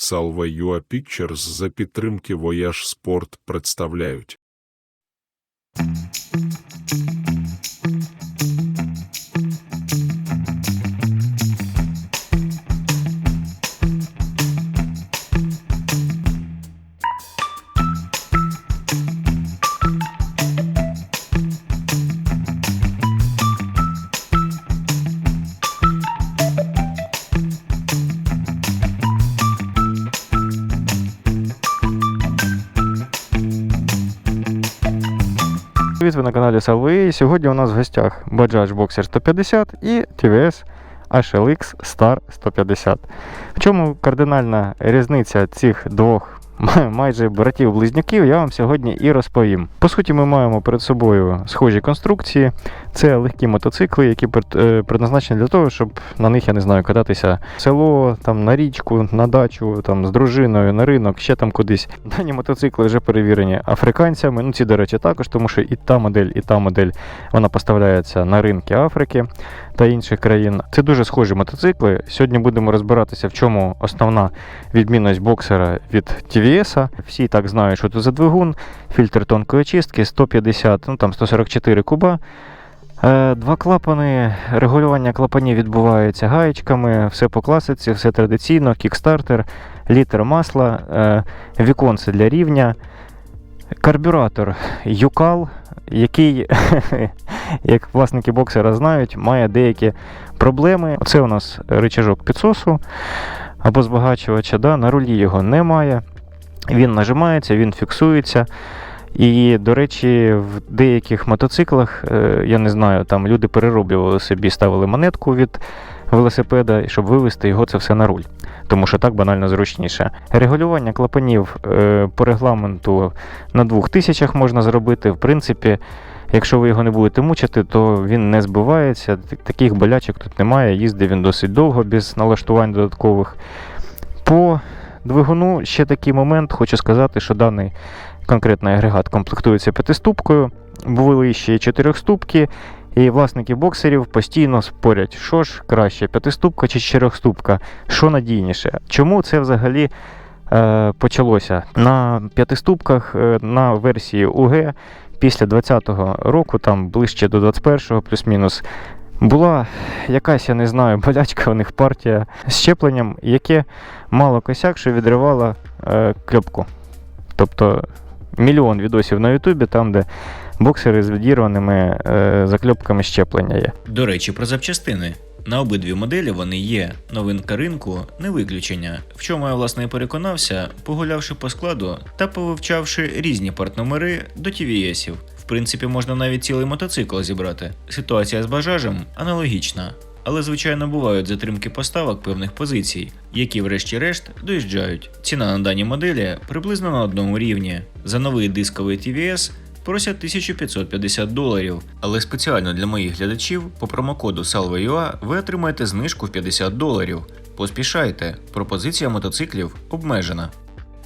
Salva Pictures за підтримки Voyage Sport представляють. Каналі Salve. Сьогодні у нас в гостях Bajaj Boxer 150 і TVS HLX Star 150. В чому кардинальна різниця цих двох майже братів-близнюків, я вам сьогодні і розповім. По суті, ми маємо перед собою схожі конструкції. Це легкі мотоцикли, які е, предназначені для того, щоб на них, я не знаю, кататися в село, там, на річку, на дачу, там, з дружиною, на ринок, ще там кудись. Дані мотоцикли вже перевірені африканцями. Ну, ці, до речі, також, тому що і та модель, і та модель вона поставляється на ринки Африки та інших країн. Це дуже схожі мотоцикли. Сьогодні будемо розбиратися, в чому основна відмінність боксера від TVS. Всі так знають, що це за двигун, фільтр тонкої очистки, 150, ну там 144 куба. Е, Два клапани, регулювання клапанів відбувається гаєчками, все по класиці, все традиційно, кікстартер, літр масла, е, віконце для рівня, карбюратор Юкал, який, як власники боксера знають, має деякі проблеми. Це у нас рычажок підсосу або збагачувача, да? на рулі його немає. Він нажимається, він фіксується. І, до речі, в деяких мотоциклах, е, я не знаю, там люди перероблювали собі, ставили монетку від велосипеда, щоб вивести його це все на руль. Тому що так банально зручніше. Регулювання клапанів е, по регламенту на 2000 можна зробити. В принципі, якщо ви його не будете мучити, то він не збивається. Таких болячок тут немає. Їздив він досить довго без налаштувань додаткових. По двигуну ще такий момент. Хочу сказати, що даний конкретний агрегат комплектується п'ятиступкою, були ще чотирьохступки. І власники боксерів постійно спорять, що ж краще, п'ятиступка чи чотирьохступка, що надійніше. Чому це взагалі е, почалося? На п'ятиступках е, на версії УГ після 20-го року, там ближче до 21-го, плюс-мінус, була якась, я не знаю, болячка у них партія з щепленням, яке мало косяк, що відривало е, кльопку. Тобто мільйон відосів на Ютубі, там, де боксери з відірваними е, закльопками щеплення є. До речі, про запчастини. На обидві моделі вони є. Новинка ринку не виключення. В чому я власне і переконався, погулявши по складу та повивчавши різні партномери до TVS-ів. В принципі, можна навіть цілий мотоцикл зібрати. Ситуація з бажажем аналогічна. Але, звичайно, бувають затримки поставок певних позицій, які, врешті-решт, доїжджають. Ціна на дані моделі приблизно на одному рівні. За новий дисковий TVS просять 1550 доларів. Але спеціально для моїх глядачів по промокоду SALVA.ua ви отримаєте знижку в 50 доларів. Поспішайте, пропозиція мотоциклів обмежена.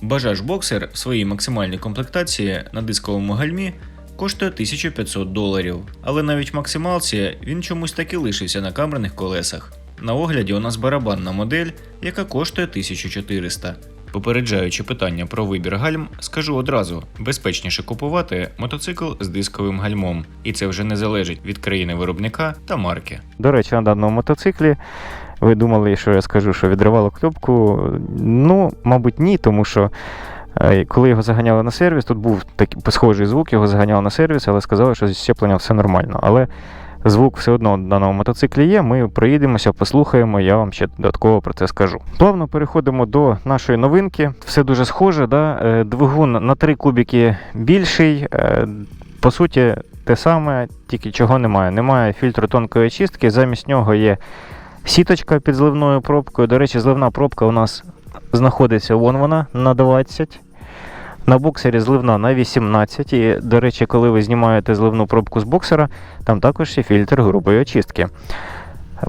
Бажаж боксер в своїй максимальній комплектації на дисковому гальмі коштує 1500 доларів, але навіть максималці він чомусь таки лишився на камерних колесах. На огляді у нас барабанна модель, яка коштує 1400. Попереджаючи питання про вибір гальм, скажу одразу: безпечніше купувати мотоцикл з дисковим гальмом, і це вже не залежить від країни виробника та марки. До речі, на даному мотоциклі ви думали, що я скажу, що відривало кльопку. Ну, мабуть, ні, тому що коли його заганяли на сервіс, тут був такий схожий звук, його заганяли на сервіс, але сказали, що зі щепленням все нормально. Але звук все одно на даному мотоциклі є. Ми проїдемося, послухаємо, я вам ще додатково про це скажу. Плавно переходимо до нашої новинки. Все дуже схоже. Да? Е, Двигун на 3 кубики більший. е, По суті, те саме, тільки чого немає. Немає фільтру тонкої очистки, замість нього є сіточка під зливною пробкою. До речі, зливна пробка у нас знаходиться вон вона на 20. На боксері зливна на 18. І, до речі, коли ви знімаєте зливну пробку з боксера, там також є фільтр грубої очистки.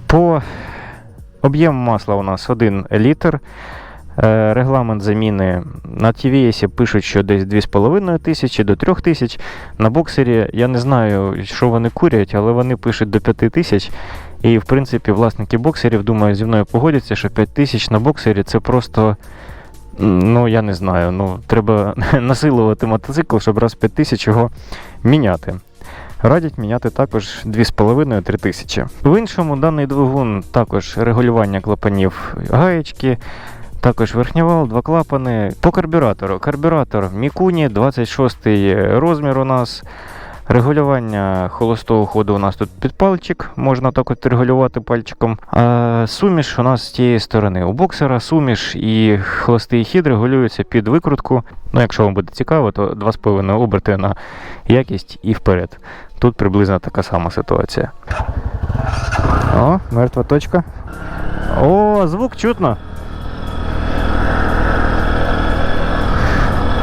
По об'єму масла у нас 1 літр. Е, Регламент заміни на TVS пишуть, що десь 2,5 тисячі до 3 тисяч. На боксері я не знаю, що вони курять, але вони пишуть до 5 тисяч. І, в принципі, власники боксерів, думаю, зі мною погодяться, що 5 тисяч на боксері це просто Ну, я не знаю. Ну, треба насилувати мотоцикл, щоб раз в 5 тисяч його міняти. Радять міняти також 2,5-3 тисячі. В іншому даний двигун також регулювання клапанів гаєчки, також верхнівал, два клапани. По карбюратору. Карбюратор Мікуні, 26 розмір у нас. Регулювання холостого ходу у нас тут під пальчик, можна так от регулювати пальчиком. А суміш у нас з тієї сторони. У боксера суміш і холостий хід регулюються під викрутку. Ну, якщо вам буде цікаво, то 2,5 оберти на якість і вперед. Тут приблизно така сама ситуація. О, мертва точка. О, звук чутно.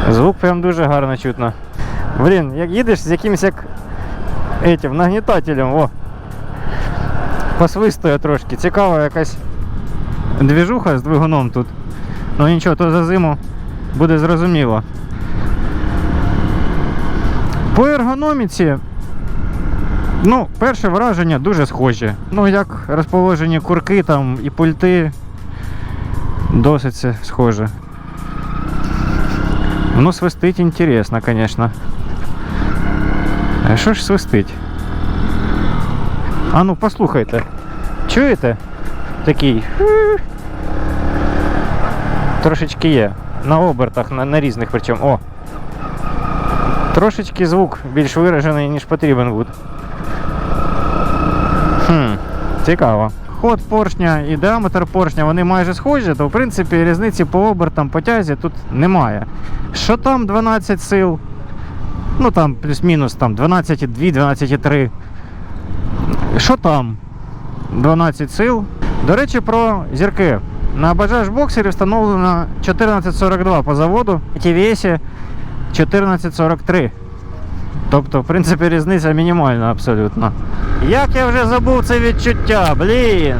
Звук прям дуже гарно чутно. Блін, як їдеш з якимось як этим нагнітателем, о. Посвистує трошки. Цікава якась двіжуха з двигуном тут. Ну нічого, то за зиму буде зрозуміло. По ергономіці, ну, перше враження дуже схожі. Ну, як розположені курки там і пульти, досить схоже. Ну, свистить інтересно, звісно. А що ж свистить? А ну послухайте. Чуєте? Такий. Трошечки є. На обертах, на, на різних причому. О! Трошечки звук більш виражений, ніж потрібен буде. Хм, цікаво. Ход поршня і діаметр поршня вони майже схожі, то в принципі різниці по обертам, по тязі тут немає. Що там 12 сил? Ну там плюс-мінус там 12,2, 12,3. Що там? 12 сил. До речі, про зірки. На Bajaj боксері встановлено 1442 по заводу, TVS 1443. Тобто, в принципі, різниця мінімальна абсолютно. Як я вже забув це відчуття, блін.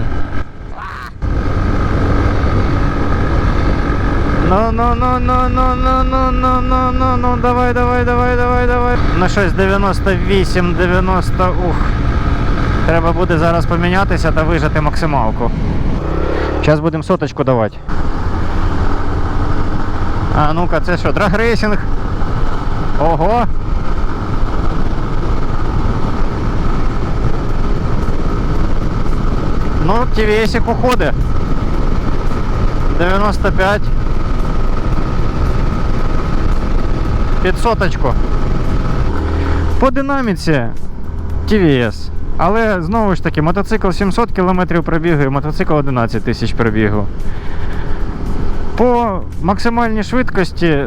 Ну, ну, ну, ну, ну, ну, ну, ну, ну, ну, ну, давай, давай, давай, давай, давай. На щось 98, 90, ух. Треба буде зараз помінятися та вижати максималку. Зараз будемо соточку давати. А ну-ка, це що, драгрейсинг? Ого! Ну, TVS уходить. 95. Під соточку. По динаміці TVS. Але знову ж таки, мотоцикл 700 км пробігу і мотоцикл 11 тисяч пробігу. По максимальній швидкості,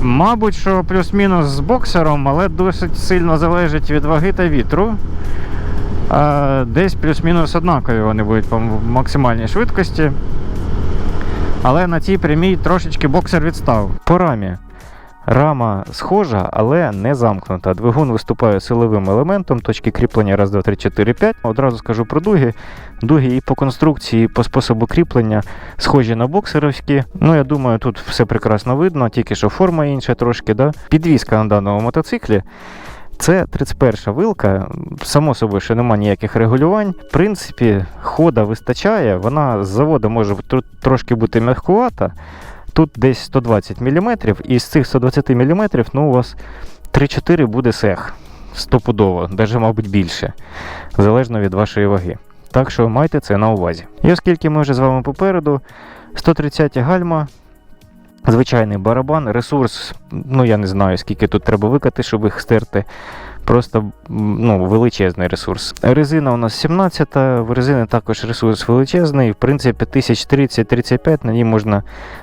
мабуть, що плюс-мінус з боксером, але досить сильно залежить від ваги та вітру. Десь плюс-мінус однакові вони будуть по максимальній швидкості. Але на цій прямій трошечки боксер відстав. По рамі. Рама схожа, але не замкнута. Двигун виступає силовим елементом, точки кріплення 1, 2, 3, 4, 5. Одразу скажу про дуги. Дуги і по конструкції, і по способу кріплення схожі на боксеровські. Ну, я думаю, тут все прекрасно видно, тільки що форма інша трошки. Да? Підвізка на даному мотоциклі. Це 31-ша вилка, само собою, що немає ніяких регулювань. В принципі, хода вистачає, вона з заводу може трошки бути м'якувата. Тут десь 120 мм, і з цих 120 мм ну, у вас 3-4 буде сех. Стопудово, навіть, мабуть, більше, залежно від вашої ваги. Так що майте це на увазі. І оскільки ми вже з вами попереду, 130 гальма, звичайний барабан, ресурс, ну я не знаю, скільки тут треба викати, щоб їх стерти. Просто ну, величезний ресурс. Резина у нас 17, в резини також ресурс величезний. В принципі, 1030-35 на ній можна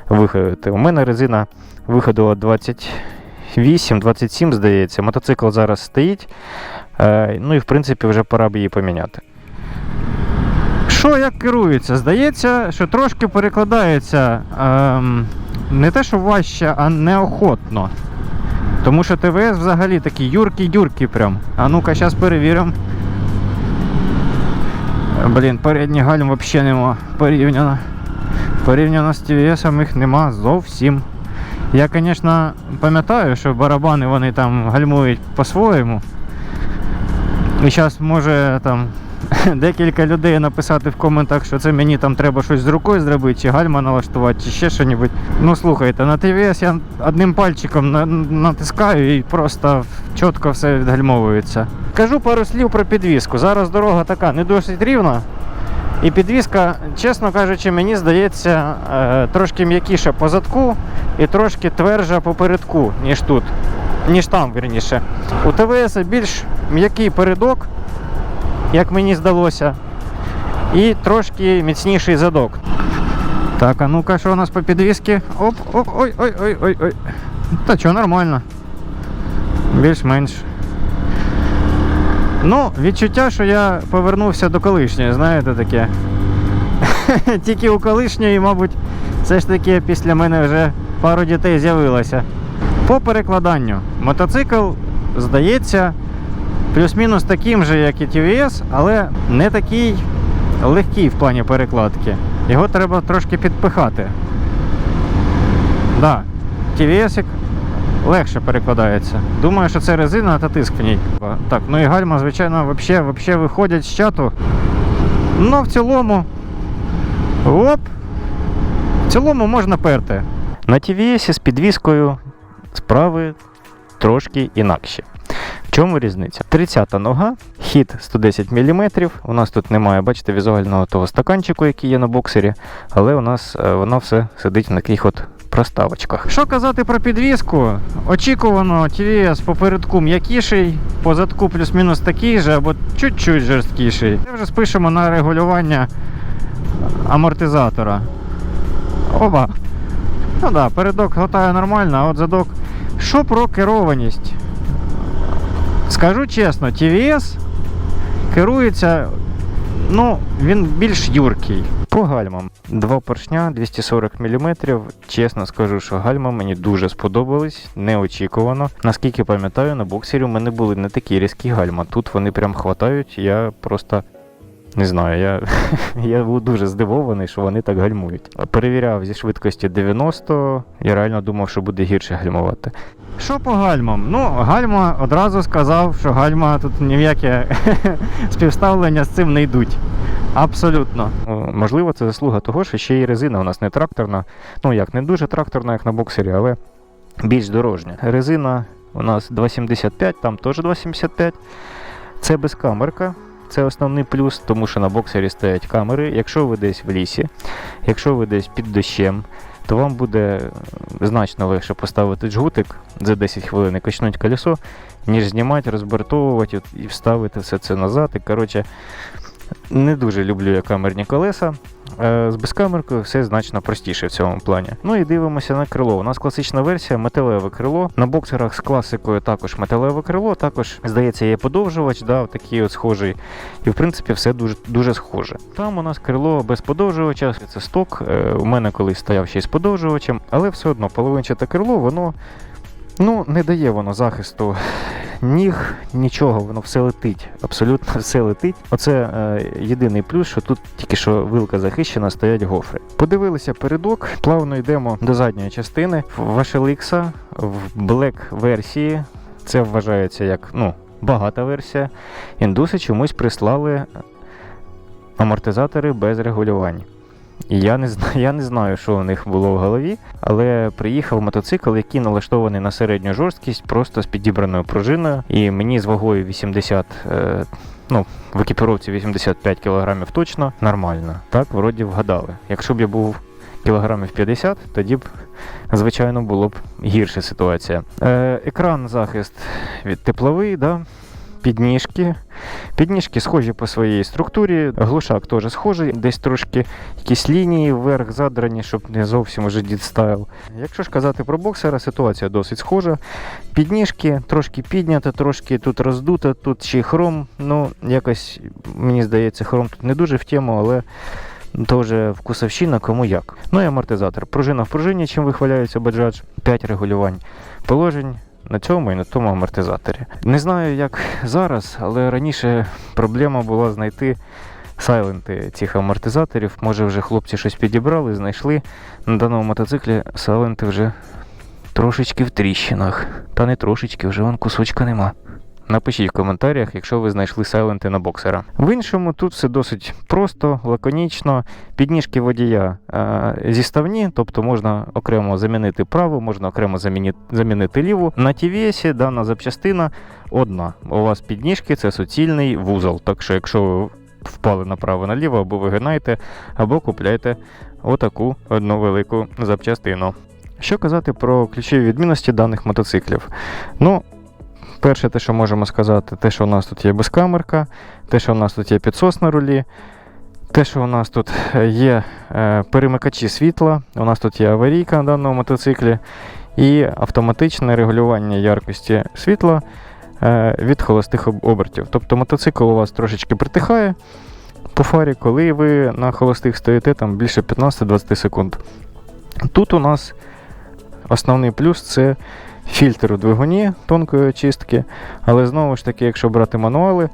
виходити. У мене резина виходила 28-27, здається. Мотоцикл зараз стоїть. Е, ну і в принципі вже пора б її поміняти. Що як керується? Здається, що трошки перекладається ем, не те, що важче, а неохотно. Тому що ТВС взагалі такий юркий-юркий прям. А ну-ка, зараз перевіримо. Блін, передніх гальм взагалі нема порівняно. Порівняно з ТВС їх нема зовсім. Я, звісно, пам'ятаю, що барабани вони там гальмують по-своєму. І зараз може там декілька людей написати в коментах, що це мені там треба щось з рукою зробити, чи гальма налаштувати, чи ще щось. Ну слухайте, на ТВС я одним пальчиком натискаю і просто чітко все відгальмовується. Кажу пару слів про підвіску. Зараз дорога така не досить рівна. І підвіска, чесно кажучи, мені здається, е, трошки м'якіша по задку і трошки тверджа по передку, ніж тут. Ніж там, вірніше. У ТВС більш м'який передок, як мені здалося, і трошки міцніший задок. Так, а ну-ка, що у нас по підвісці? Оп, оп, ой, ой, ой, ой, ой. Та що, нормально. Більш-менш. Ну, відчуття, що я повернувся до колишньої, знаєте таке. Тільки у колишньої, мабуть, все ж таки після мене вже пару дітей з'явилося. По перекладанню, мотоцикл, здається, плюс-мінус таким же, як і TVS, але не такий легкий в плані перекладки. Його треба трошки підпихати. Да, TVS легше перекладається. Думаю, що це резина та тиск в ній. Так, ну і гальма, звичайно, вообще, вообще виходять з чату. Ну, в цілому. Оп! В цілому можна перти. На TVS з підвіскою справи трошки інакші. Чому різниця? 30 нога, хід 110 мм. У нас тут немає, бачите, візуального того стаканчику, який є на боксері, але у нас е, воно все сидить на таких от проставочках. Що казати про підвіску? Очікувано, TVS попередку м'якіший, по задку плюс-мінус такий же, або чуть-чуть жорсткіший. Це вже спишемо на регулювання амортизатора. Оба. Ну да, передок глотає нормально, а от задок. Що про керованість? Скажу чесно, TVS керується, ну, він більш юркий. По гальмам. Два поршня 240 мм. Чесно скажу, що гальма мені дуже сподобались, неочікувано. Наскільки пам'ятаю, на боксері у мене були не такі різкі гальма. Тут вони прям хватають, я просто. Не знаю, я, я був дуже здивований, що вони так гальмують. Перевіряв зі швидкості 90, я реально думав, що буде гірше гальмувати. Що по гальмам? Ну, гальма одразу сказав, що гальма тут ні в яке співставлення з цим не йдуть. Абсолютно. Можливо, це заслуга того, що ще й резина у нас не тракторна. Ну як, не дуже тракторна, як на боксері, але більш дорожня. Резина у нас 2,75, там теж 2,75. Це безкамерка. Це основний плюс, тому що на боксері стоять камери. Якщо ви десь в лісі, якщо ви десь під дощем, то вам буде е, значно легше поставити джгутик за 10 хвилин і качнути колесо, ніж знімати, розбортовувати і вставити все це назад. І, коротше, не дуже люблю я камерні колеса. Е, З безкамеркою все значно простіше в цьому плані. Ну і дивимося на крило. У нас класична версія металеве крило. На боксерах з класикою також металеве крило, також, здається, є подовжувач, да, такий от схожий. І в принципі все дуже дуже схоже. Там у нас крило без подовжувача, це сток. Е, У мене колись стояв ще й з подовжувачем, але все одно половинчате крило, воно ну, не дає воно захисту ніг, нічого, воно все летить. Абсолютно все летить. Оце е, єдиний плюс, що тут тільки що вилка захищена, стоять гофри. Подивилися передок, плавно йдемо до задньої частини. В HLX в Black версії. Це вважається як ну, багата версія. Індуси чомусь прислали амортизатори без регулювань. Я не знаю, я не знаю, що у них було в голові, але приїхав мотоцикл, який налаштований на середню жорсткість, просто з підібраною пружиною. І мені з вагою 80, е, ну, в екіпіровці 85 кг точно нормально. Так, вроді вгадали. Якщо б я був кілограмів 50, тоді б, звичайно, було б гірша ситуація. Е, екран захист від тепловий, да? Підніжки. Підніжки схожі по своїй структурі, глушак теж схожий, десь трошки якісь лінії вверх задрані, щоб не зовсім уже дідстайл. Якщо ж казати про боксера, ситуація досить схожа. Підніжки трошки піднята, трошки тут роздута, тут ще й хром. Ну, якось, мені здається, хром тут не дуже в тему, але то вже вкусовщина, кому як. Ну і амортизатор. Пружина в пружині, чим вихваляється Bajaj. 5 регулювань положень на цьому і на тому амортизаторі. Не знаю, як зараз, але раніше проблема була знайти сайленти цих амортизаторів. Може, вже хлопці щось підібрали, знайшли. На даному мотоциклі сайленти вже трошечки в тріщинах. Та не трошечки, вже вон кусочка нема. Напишіть в коментарях, якщо ви знайшли сайленти на боксера. В іншому тут все досить просто, лаконічно. Підніжки водія е, зіставні, тобто можна окремо замінити праву, можна окремо заміні- замінити ліву. На TVS дана запчастина одна. У вас підніжки це суцільний вузол. Так що, якщо ви впали направо-наліво, або вигинаєте, або купляйте отаку одну велику запчастину. Що казати про ключові відмінності даних мотоциклів? Ну, перше, те, що можемо сказати, те, що у нас тут є безкамерка, те, що у нас тут є підсос на рулі, те, що у нас тут є е, перемикачі світла, у нас тут є аварійка на даному мотоциклі і автоматичне регулювання яркості світла е, від холостих обертів. Тобто мотоцикл у вас трошечки притихає по фарі, коли ви на холостих стоїте там більше 15-20 секунд. Тут у нас основний плюс це фільтр у двигуні тонкої очистки, але знову ж таки, якщо брати мануали,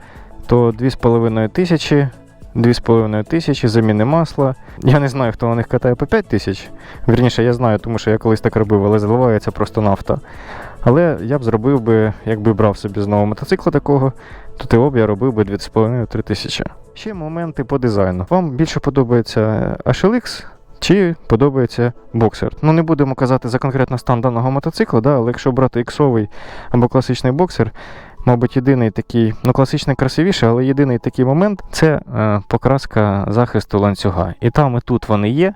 то 2,5 тисячі. 2,5 тисячі заміни масла. Я не знаю, хто на них катає по 5 тисяч. Вірніше, я знаю, тому що я колись так робив, але заливається просто нафта. Але я б зробив би, якби брав собі знову мотоцикла такого, то його б я робив би 2,5-3 тисячі. Ще моменти по дизайну. Вам більше подобається HLX чи подобається боксер? Ну, не будемо казати за конкретно стан даного мотоцикла, да, але якщо брати іксовий або класичний боксер, мабуть, єдиний такий, ну класичний красивіший, але єдиний такий момент це е, покраска захисту ланцюга. І там, і тут вони є.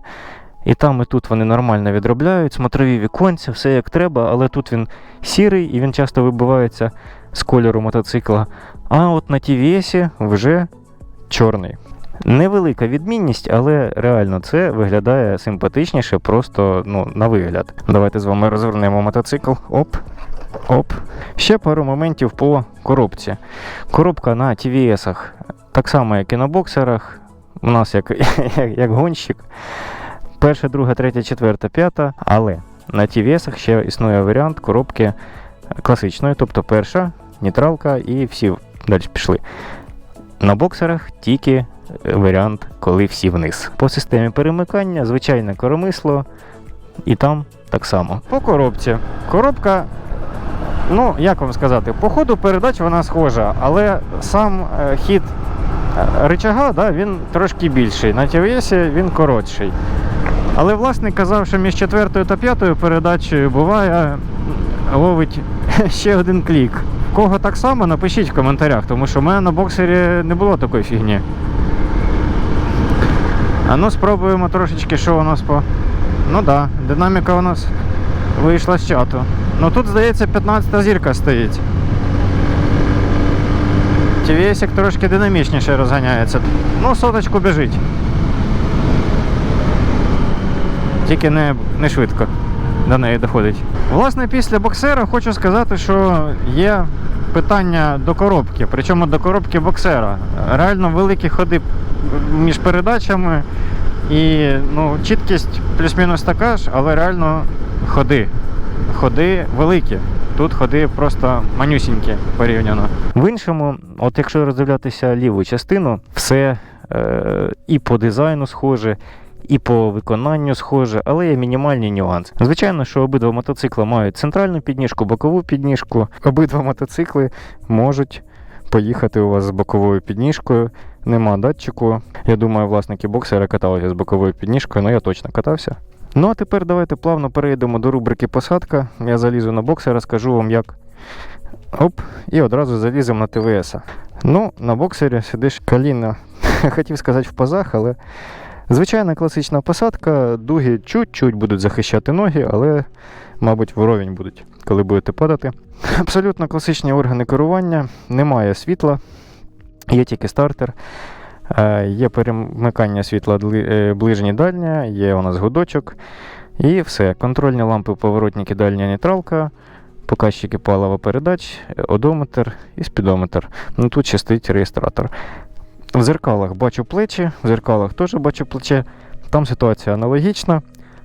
І там, і тут вони нормально відробляють, смотрові віконця, все як треба, але тут він сірий і він часто вибивається з кольору мотоцикла. А от на TVS вже чорний. Невелика відмінність, але реально це виглядає симпатичніше, просто ну, на вигляд. Давайте з вами розвернемо мотоцикл. Оп. Оп. Ще пару моментів по коробці. Коробка на TVS так само, як і на боксерах. У нас як, як, як гонщик. Перша, друга, третя, четверта, п'ята. Але на TVS ще існує варіант коробки класичної, тобто перша, нейтралка і всі далі пішли. На боксерах тільки варіант, коли всі вниз. По системі перемикання, звичайне коромисло, і там так само. По коробці. Коробка, ну як вам сказати, по ходу передач вона схожа, але сам е, хід е, рычага, да, він трошки більший. На TVS він коротший. Але власник казав, що між четвертою та п'ятою передачею буває ловить ще один клік. Кого так само, напишіть в коментарях, тому що в мене на боксері не було такої фігні. А ну спробуємо трошечки, що у нас по. Ну да, динаміка у нас вийшла з чату. Ну тут, здається, 15 зірка стоїть. TVS трошки динамічніше розганяється. Ну, соточку біжить. Тільки не, не швидко до неї доходить. Власне, після боксера хочу сказати, що є питання до коробки, причому до коробки боксера. Реально великі ходи між передачами і ну, чіткість плюс-мінус така ж, але реально ходи. Ходи великі. Тут ходи просто манюсінькі порівняно. В іншому, от якщо роздивлятися ліву частину, все е, і по дизайну схоже, і по виконанню схоже, але є мінімальні нюанси. Звичайно, що обидва мотоцикли мають центральну підніжку, бокову підніжку. Обидва мотоцикли можуть поїхати у вас з боковою підніжкою. Нема датчику. Я думаю, власники боксера каталися з боковою підніжкою, але я точно катався. Ну а тепер давайте плавно перейдемо до рубрики посадка. Я залізу на боксер, розкажу вам як. Оп, і одразу заліземо на ТВС. Ну, на боксері сидиш коліна, хотів сказати в пазах, але звичайна класична посадка, дуги чуть-чуть будуть захищати ноги, але, мабуть, вровень будуть, коли будете падати. Абсолютно класичні органи керування, немає світла, є тільки стартер. Е, Є перемикання світла е, ближнє дальнє, є у нас гудочок. І все. Контрольні лампи, поворотники, дальня нейтралка, показчики палива передач, одометр і спідометр. Ну тут ще стоїть реєстратор. В зеркалах бачу плечі, в зеркалах теж бачу плече. Там ситуація аналогічна.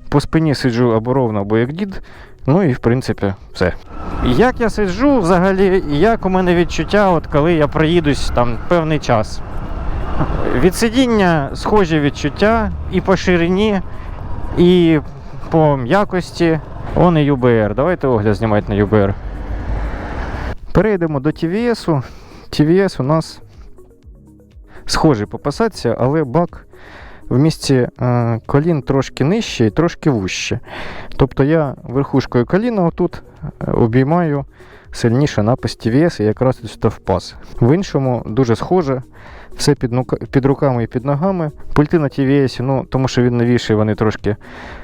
По спині сиджу або ровно, або як дід. Ну і в принципі все. Як я сиджу взагалі, як у мене відчуття, от коли я проїдусь там певний час. Від сидіння схожі відчуття і по ширині, і по м'якості. Он UBR. Давайте огляд знімати на UBR. Перейдемо до TVS. TVS у нас схожий по посадці, але бак в місці е, колін трошки нижче і трошки вужче. Тобто я верхушкою коліна отут е, обіймаю сильніше напис TVS і якраз сюди впас. В іншому дуже схоже. Все під, під руками і під ногами. Пульти на TVS, ну, тому що він новіший, вони трошки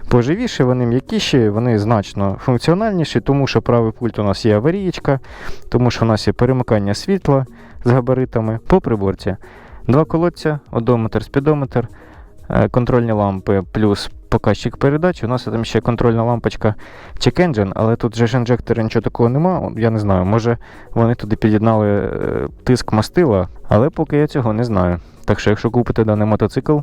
поживіші, вони м'якіші, вони значно функціональніші, тому що правий пульт у нас є аварієчка, тому що у нас є перемикання світла з габаритами по приборці. Два колодця, одометр, спідометр, е, контрольні лампи плюс показчик передач. У нас там ще контрольна лампочка Check Engine, але тут же ж інжектора нічого такого нема. Я не знаю, може вони туди під'єднали е, тиск мастила, але поки я цього не знаю. Так що, якщо купите даний мотоцикл,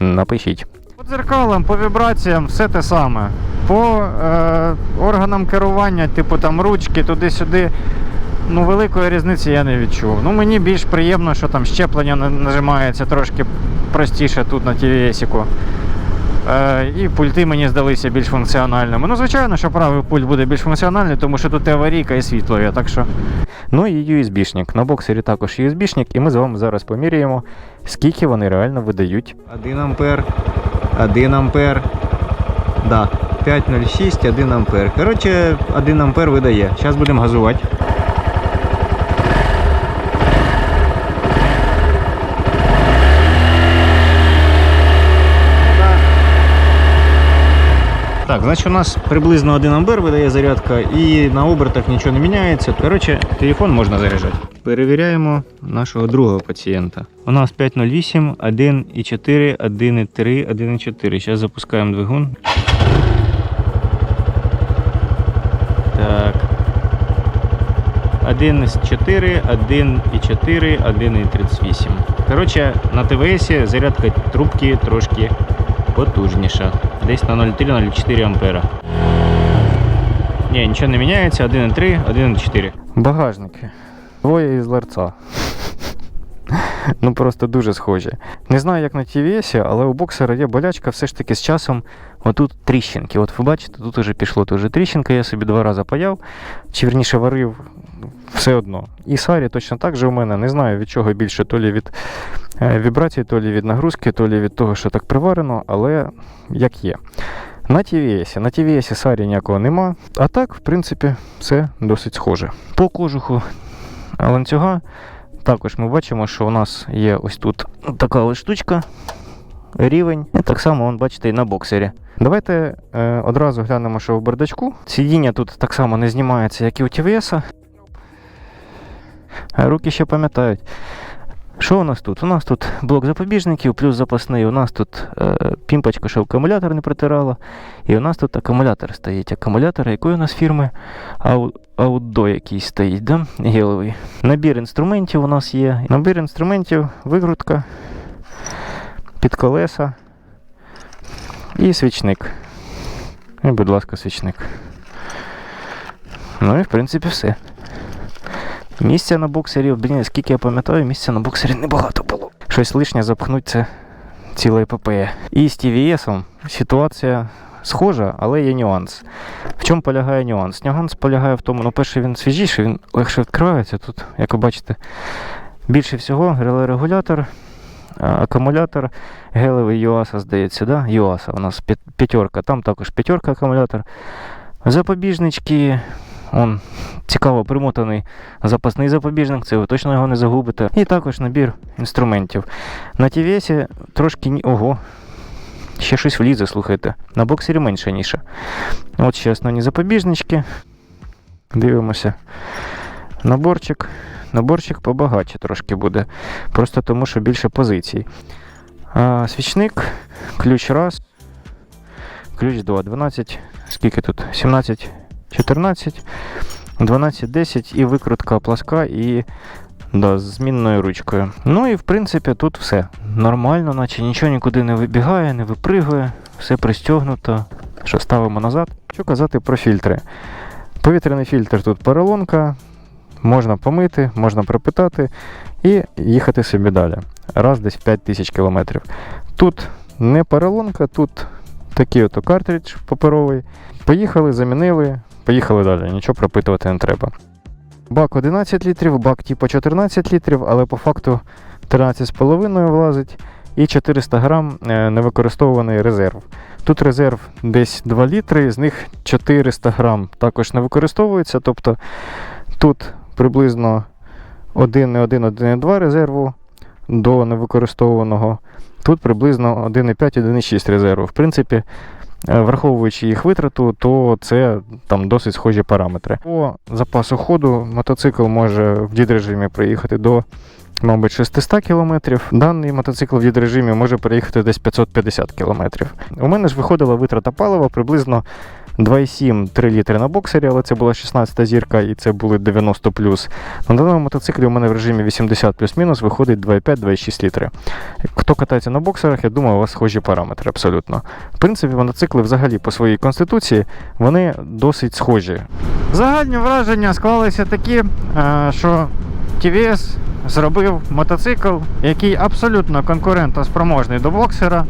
напишіть. По дзеркалам, по вібраціям все те саме. По е, органам керування, типу там ручки, туди-сюди. Ну, великої різниці я не відчув. Ну, мені більш приємно, що там щеплення нажимається трошки простіше тут на TVS-іку. Е, і пульти мені здалися більш функціональними. Ну, звичайно, що правий пульт буде більш функціональний, тому що тут і аварійка і світло є. Так що... Ну і USB-шник. На боксері також USB-шник, і ми з вами зараз поміряємо, скільки вони реально видають 1 ампер, 1 ампер, да, 5,06, 1 ампер. Коротше, 1 ампер видає. Зараз будемо газувати. Так, значить у нас приблизно 1 ампер видає зарядка і на обертах нічого не міняється. Коротше, телефон можна заряджати. Перевіряємо нашого другого пацієнта. У нас 508, 1,4, 1,3, 1,4. Зараз запускаємо двигун. Так. 1,4, 1,4, 1,38. Коротше, на ТВС зарядка трубки трошки потужніша. Десь на 0,3-0,4 ампера. Ні, нічого не міняється. 1,3, 1,4. багажники. Двоє із ларца. ну просто дуже схожі. Не знаю, як на TVS, але у боксера є болячка все ж таки з часом. Отут тріщинки. От ви бачите, тут уже пішло дуже тріщинка, я собі два рази паяв, чи вірніше варив все одно. І Сарі точно так же у мене. Не знаю від чого більше, то лі від вібрації, то лі від нагрузки, то лі від того, що так приварено, але як є. На TVS. На TVS Сарі ніякого нема. А так, в принципі, все досить схоже. По кожуху ланцюга також ми бачимо, що у нас є ось тут така ось штучка, рівень. І так само, он, бачите, і на боксері. Давайте е, одразу глянемо, що в бардачку. Сидіння тут так само не знімається, як і у TVS. Руки ще пам'ятають. Що у нас тут? У нас тут блок запобіжників, плюс запасний. У нас тут е, пімпочка, що акумулятор не протирала. І у нас тут акумулятор стоїть. Акумулятор якої у нас фірми? Ау, Аудо якийсь стоїть, да? геловий. Набір інструментів у нас є. Набір інструментів, викрутка, під колеса і свічник. І, будь ласка, свічник. Ну і в принципі все. Місця на боксері, блін, скільки я пам'ятаю, місця на боксері небагато було. Щось лишнє запхнуть це ціла епопея. І з TVS ситуація схожа, але є нюанс. В чому полягає нюанс? Нюанс полягає в тому, ну, перше, він свіжіший, він легше відкривається. Тут, як ви бачите, більше всього реле-регулятор, акумулятор, гелевий ЮАСа, здається, да? ЮАСа у нас п'ят- п'ятерка, там також п'ятерка акумулятор. Запобіжнички, он цікаво примотаний запасний запобіжник, це ви точно його не загубите. І також набір інструментів. На TVS трошки. Ого. Ще щось влізе, слухайте. На боксері менше ніше. От ще основні запобіжнички. Дивимося. Наборчик. Наборчик побагатше трошки буде. Просто тому, що більше позицій. А, свічник, ключ раз, ключ 2, 12. Скільки тут? 17, 14, 12, 10 і викрутка пласка і да, з змінною ручкою. Ну і в принципі тут все нормально, наче нічого нікуди не вибігає, не випригує, все пристягнуто. Що ставимо назад. Що казати про фільтри? Повітряний фільтр тут поролонка, можна помити, можна пропитати і їхати собі далі. Раз десь 5000 кілометрів. Тут не поролонка, тут такий ото картридж паперовий. Поїхали, замінили, поїхали далі. Нічого пропитувати не треба. Бак 11 літрів, бак типу 14 літрів, але по факту 13,5 влазить і 400 грам е, невикористовуваний резерв. Тут резерв десь 2 літри, з них 400 грам також не використовується. Тобто тут приблизно 1,1-1,2 резерву до невикористовуваного. Тут приблизно 1,5-1,6 резерву. В принципі, враховуючи їх витрату, то це там досить схожі параметри. По запасу ходу мотоцикл може в дід-режимі проїхати до, мабуть, 600 км. Даний мотоцикл в дід-режимі може проїхати десь 550 км. У мене ж виходила витрата палива приблизно 2,7-3 літри на боксері, але це була 16 зірка і це були 90 На даному мотоциклі у мене в режимі 80 плюс-мінус виходить 2,5-2,6 літри. Хто катається на боксерах, я думаю, у вас схожі параметри абсолютно. В принципі, мотоцикли взагалі по своїй конституції вони досить схожі. Загальні враження склалися такі, е, що TVS зробив мотоцикл, який абсолютно конкурентоспроможний до боксера,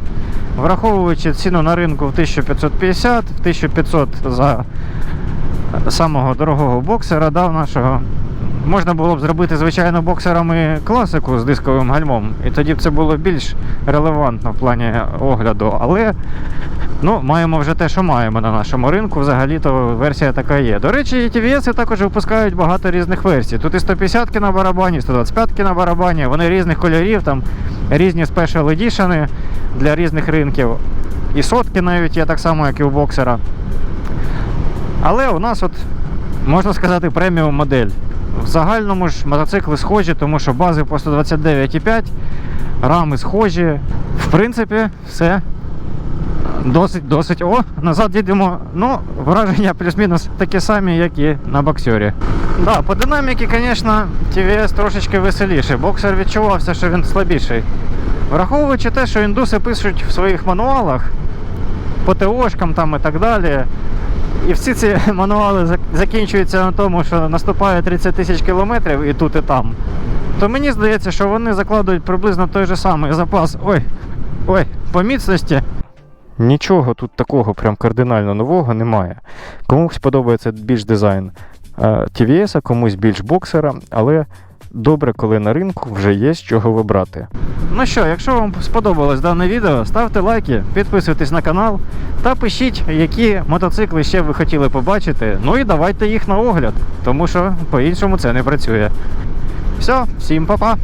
враховуючи ціну на ринку в 1550, в 1500 за самого дорогого боксера, дав нашого. Можна було б зробити, звичайно, боксерами класику з дисковим гальмом, і тоді б це було більш релевантно в плані огляду. Але ну, маємо вже те, що маємо на нашому ринку. Взагалі-то версія така є. До речі, і також випускають багато різних версій. Тут і 150 на барабані, і 125 на барабані, вони різних кольорів, там різні спешл едішени для різних ринків. І сотки навіть є так само, як і у боксера. Але у нас, от, можна сказати, преміум модель. В загальному ж мотоцикли схожі, тому що бази по 129,5, рами схожі. В принципі, все досить, досить. О, назад їдемо. Ну, враження плюс-мінус такі самі, як і на боксері. Да, по динаміки, звісно, TVS трошечки веселіший. Боксер відчувався, що він слабіший. Враховуючи те, що індуси пишуть в своїх мануалах по ТОшкам там і так далі. І всі ці мануали закінчуються на тому, що наступає 30 тисяч кілометрів і тут, і там. То мені здається, що вони закладують приблизно той же самий запас. Ой, ой, по міцності. Нічого тут такого прям кардинально нового немає. Комусь подобається більш дизайн е, TVS, комусь більш боксера, але добре, коли на ринку вже є з чого вибрати. Ну що, якщо вам сподобалось дане відео, ставте лайки, підписуйтесь на канал та пишіть, які мотоцикли ще ви хотіли побачити. Ну і давайте їх на огляд, тому що по-іншому це не працює. Все, всім па-па!